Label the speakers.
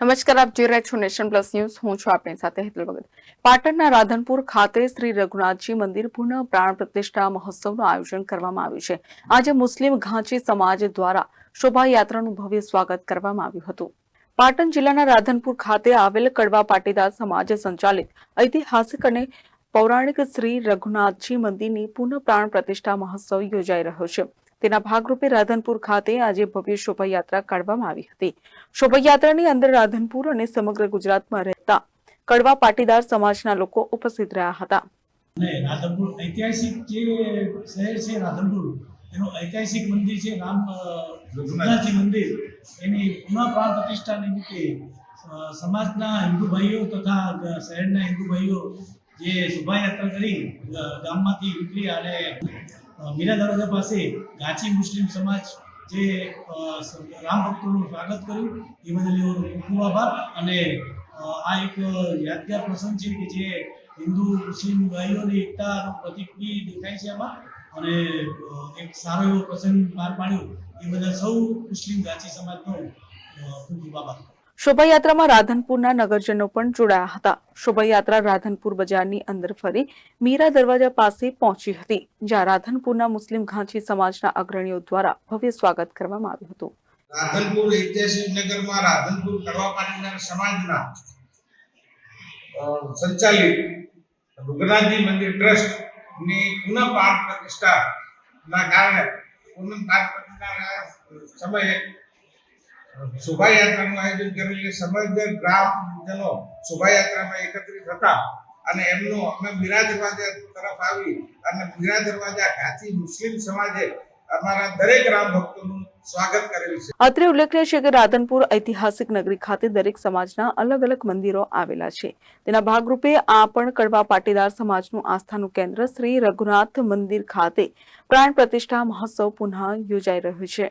Speaker 1: નમસ્કાર, આપ જોઈ રહ્યા છો નેશન પ્લસ ન્યૂઝ. હું છું આપની સાથે હેતલ ભગત. પાટણના રાધનપુર ખાતે શ્રી રઘુનાથજી મંદિર પુનઃ પ્રાણ પ્રતિષ્ઠા મહોત્સવનું આયોજન કરવામાં આવ્યું છે. આજે મુસ્લિમ ઘાંચી સમાજ દ્વારા શોભાયાત્રાનું ભવ્ય સ્વાગત કરવામાં આવ્યું હતું. પાટણ જિલ્લાના રાધનપુર ખાતે આવેલ કડવા પાટીદાર સમાજ સંચાલિત ઐતિહાસિક અને પૌરાણિક શ્રી રઘુનાથજી મંદિરની પુનઃ પ્રાણ પ્રતિષ્ઠા મહોત્સવ યોજાઈ રહ્યો છે. તેના ભાગરૂપે રાધનપુર ખાતે આજે ભવ્ય શોભાયાત્રા કાઢવામાં આવી હતી. શોભાયાત્રાની અંદર રાધનપુર અને સમગ્ર ગુજરાતમાં રહેતા કડવા પાટીદાર સમાજના લોકો ઉપસ્થિત રહ્યા હતા.
Speaker 2: રાધનપુર ઐતિહાસિક જે શહેર છે રાધનપુર, એનું ઐતિહાસિક મંદિર છે રામ રઘુનાથજી મંદિર. એની પુનઃ પ્રતિષ્ઠા નિમિત્તે સમાજના હિન્દુ ભાઈઓ તથા શહેરના હિન્દુ ભાઈઓ જે શોભાયાત્રા કરી ગામમાંથી નીકળી અને મીરા દરવાજા પાસે ગાચી મુસ્લિમ સમાજ જે રામ ભક્તોનું સ્વાગત કર્યું, એ બદલ એવો ખૂબ આભાર. અને આ એક યાદગાર પ્રસંગ છે કે જે હિન્દુ, મુસ્લિમ ભાઈઓની એકતાનું પ્રતિક બી દેખાય છે આમાં. અને એક સારો એવો પ્રસંગ પાર પાડ્યો, એ બદલ સૌ મુસ્લિમ ગાચી સમાજનો ખૂબ ખૂબ આભાર.
Speaker 1: શોભાયાત્રામાં રાધનપુરના નગરજનો પણ જોડાયા હતા. શોભાયાત્રા રાધનપુર બજારની અંદર ફરી મીરા દરવાજા પાસે પહોંચી હતી, જ્યાં રાધનપુરના મુસ્લિમ ઘાંચી સમાજના અગ્રણીઓ દ્વારા ભવ્ય સ્વાગત કરવામાં આવ્યું હતું.
Speaker 3: રાધનપુર ઐતિહાસિક નગરમાં રાધનપુર કડવા પાટીદાર સમાજના સંચાલિત રઘુનાથજી મંદિર ટ્રસ્ટની પુનઃ પ્રાણ પ્રતિષ્ઠાના કારણે પુનઃ પાઠ પ્રતિષ્ઠાના સમયે શોભાયાત્રાનું આયોજન કરેલું સમગ્ર ગ્રામજનો શોભાયાત્રામાં એકત્રિત હતા અને એમનો અમે મીરા દરવાજા તરફ આવી અને મીરા દરવાજા ઘાટી મુસ્લિમ સમાજે અમારા દરેક રામ ભક્તોનું
Speaker 1: અત્રે ઉલ્લેખનીય છે કે રાધનપુર ઐતિહાસિક નગરી ખાતે દરેક સમાજના અલગ અલગ મંદિરો આવેલા છે. તેના ભાગરૂપે આ પણ કડવા પાટીદાર સમાજનું આસ્થાનું કેન્દ્ર શ્રી રઘુનાથ મંદિર ખાતે પ્રાણ પ્રતિષ્ઠા મહોત્સવ પુનઃ યોજાઈ રહ્યું છે.